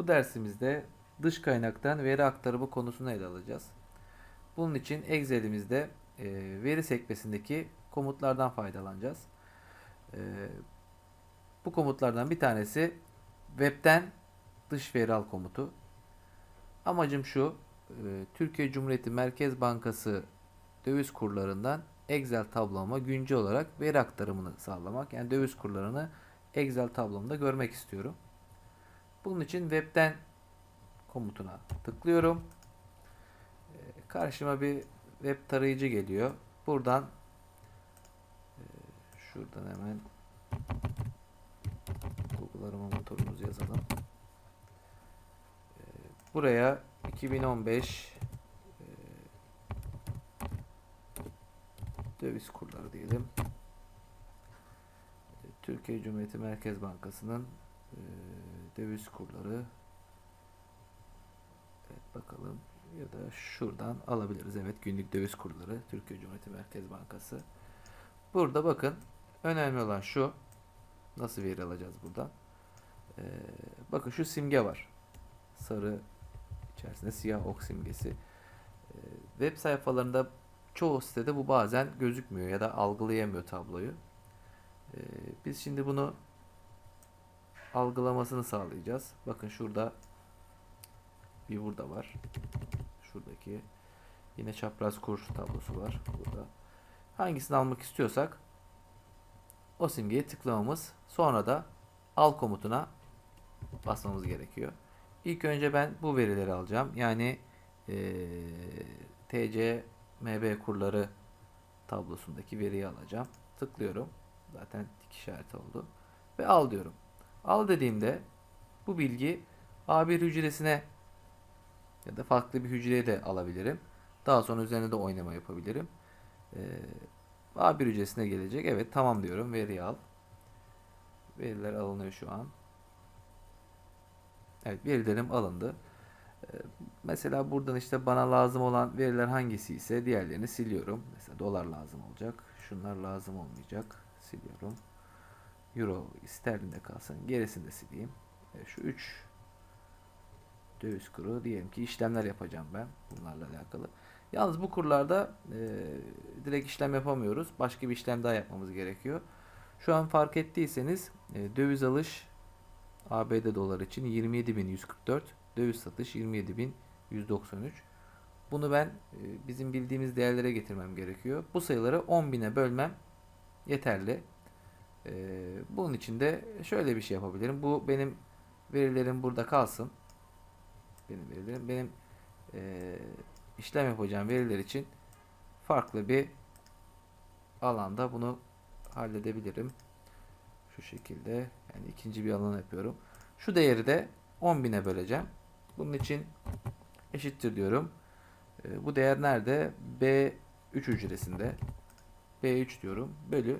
Bu dersimizde dış kaynaktan veri aktarımı konusunu ele alacağız. Bunun için Excel'imizde e, veri sekmesindeki komutlardan faydalanacağız. E, bu komutlardan bir tanesi webten dış veri al komutu. Amacım şu, e, Türkiye Cumhuriyeti Merkez Bankası döviz kurlarından Excel tabloma güncel olarak veri aktarımını sağlamak. Yani döviz kurlarını Excel tablomda görmek istiyorum. Bunun için webten komutuna tıklıyorum. Ee, Karşıma bir web tarayıcı geliyor. Buradan e, şuradan hemen Google arama motorumuzu yazalım. Ee, Buraya 2015 e, döviz kurları diyelim. Türkiye Cumhuriyeti Merkez Bankası'nın e, döviz kurları Evet bakalım ya da şuradan alabiliriz. Evet günlük döviz kurları Türkiye Cumhuriyeti Merkez Bankası. Burada bakın önemli olan şu. Nasıl veri alacağız buradan? Ee, bakın şu simge var. Sarı içerisinde siyah ok simgesi. Ee, web sayfalarında çoğu sitede bu bazen gözükmüyor ya da algılayamıyor tabloyu. Ee, biz şimdi bunu algılamasını sağlayacağız. Bakın şurada bir burada var. Şuradaki yine çapraz kur tablosu var burada. Hangisini almak istiyorsak o simgeye tıklamamız sonra da al komutuna basmamız gerekiyor. İlk önce ben bu verileri alacağım. Yani eee TC MB kurları tablosundaki veriyi alacağım. Tıklıyorum. Zaten tik işareti oldu. Ve al diyorum. Al dediğimde bu bilgi A1 hücresine ya da farklı bir hücreye de alabilirim. Daha sonra üzerine de oynama yapabilirim. Ee, A1 hücresine gelecek. Evet tamam diyorum. Veriyi al. Veriler alınıyor şu an. Evet verilerim alındı. Ee, mesela buradan işte bana lazım olan veriler hangisi ise diğerlerini siliyorum. Mesela dolar lazım olacak. Şunlar lazım olmayacak. Siliyorum. Euro sterlinde kalsın. Gerisini de sileyim. Ee, şu 3 döviz kuru diyelim ki işlemler yapacağım ben bunlarla alakalı. Yalnız bu kurlarda e, direkt işlem yapamıyoruz. Başka bir işlem daha yapmamız gerekiyor. Şu an fark ettiyseniz e, döviz alış ABD dolar için 27.144, döviz satış 27.193. Bunu ben e, bizim bildiğimiz değerlere getirmem gerekiyor. Bu sayıları 10.000'e bölmem yeterli. E, bunun için de şöyle bir şey yapabilirim. Bu benim verilerim burada kalsın benim verilerim. Benim e, işlem yapacağım veriler için farklı bir alanda bunu halledebilirim. Şu şekilde yani ikinci bir alan yapıyorum. Şu değeri de 10.000'e böleceğim. Bunun için eşittir diyorum. E, bu değer nerede? B3 hücresinde. B3 diyorum. Bölü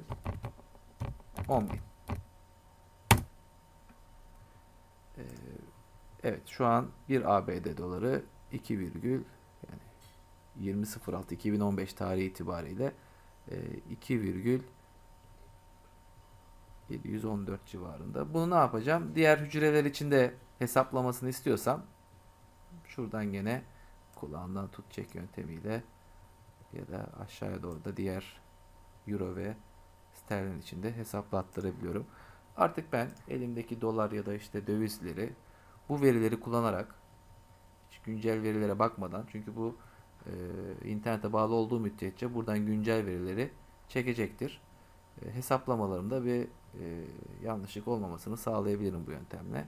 10.000. Evet şu an 1 ABD doları 2 virgül yani 20.06 2015 tarihi itibariyle e, 2 virgül 714 civarında. Bunu ne yapacağım? Diğer hücreler için de hesaplamasını istiyorsam şuradan gene kulağından tut çek yöntemiyle ya da aşağıya doğru da diğer euro ve sterlin içinde hesaplattırabiliyorum. Artık ben elimdeki dolar ya da işte dövizleri bu verileri kullanarak güncel verilere bakmadan çünkü bu e, internete bağlı olduğu müddetçe buradan güncel verileri çekecektir. E, hesaplamalarımda bir e, yanlışlık olmamasını sağlayabilirim bu yöntemle.